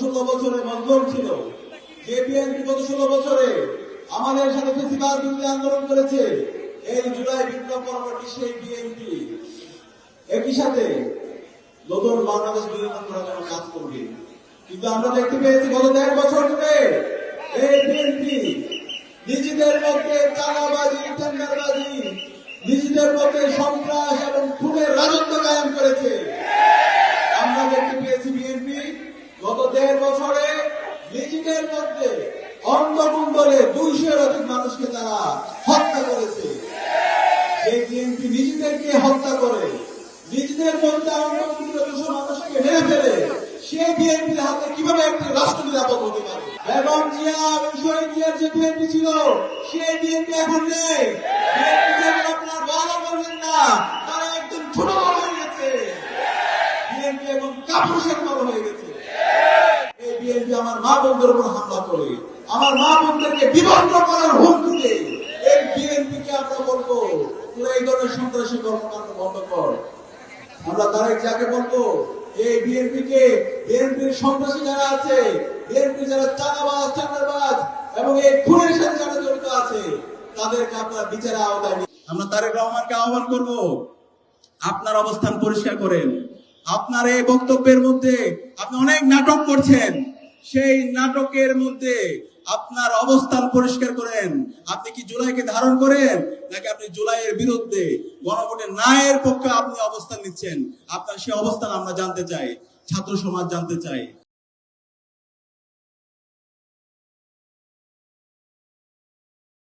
ষোলো বছরে মজলুম ছিল। যে বিএনপি গত ষোলো বছরে আমাদের সাথে আন্দোলন করেছে, এই জুলাই বিপ্লব পরবর্তী সেই বিএনপি। একই সাথে নতুন বাংলাদেশ বিনির্মাণ করার জন্য কাজ করবে। কিন্তু আমরা দেখতে পেয়েছি, গত দেড় বছর ধরে এই বিএনপি নিজেদের মধ্যে টেন্ডারবাজি, নিজেদের মধ্যে সন্ত্রাস এবং খুনের রাজত্ব কায়েম করেছে আমরা দেখতে পেয়েছি বিএনপি গত দেড় বছরে নিজেদের মধ্যে অন্ধগুণ বলে দুইশোর অধিক মানুষকে তারা হত্যা করেছে। যে বিএনপি নিজেদেরকে হত্যা করে, নিজেদের মধ্যে অন্ধগুণ দুশো মানুষকে মেরে ফেলে সে বিএনপির হাতে কীভাবে একটি রাষ্ট্র নিরাপদ হতে পারে? বেগম জিয়া এবং শহীদ জিয়ার যে বিএনপি ছিল, সেই বিএনপি এখন নেই। আপনার বড় করবেন না, তারা একদম ছোট হয়ে গেছে। বিএনপি এবং কাপুরুষের মতো হয়ে বিএনপি আমার মা উপর হামলা করে। আমার মা বিভক্ত করার হুমকি এই বিএনপি কে আমরা বলব, তোরা এই ধরনের সন্ত্রাসী কর্মকাণ্ড বন্ধ কর। আমরা তারেক যাকে বলব এই বিএনপি কে বিএনপির সন্ত্রাসী যারা আছে, বিএনপি যারা চাঁদাবাজ চাঁদাবাজ, এবং এই খুনের সাথে যারা জড়িত আছে, তাদেরকে বিচারের আওতায়। আমরা তারেক রহমানকে আহ্বান করব, আপনার অবস্থান পরিষ্কার করেন। আপনার এই বক্তব্যের মধ্যে আপনি অনেক নাটক করছেন। সেই নাটকের মধ্যে আপনার অবস্থান পরিষ্কার করেন। আপনি কি জুলাইকে ধারণ করেন, নাকি আপনি জুলাইয়ের বিরুদ্ধে গণভোটে ন্যায়ের পক্ষে আপনি অবস্থান নিচ্ছেন? আপনার সে অবস্থান আমরা জানতে চাই, ছাত্র সমাজ জানতে চাই।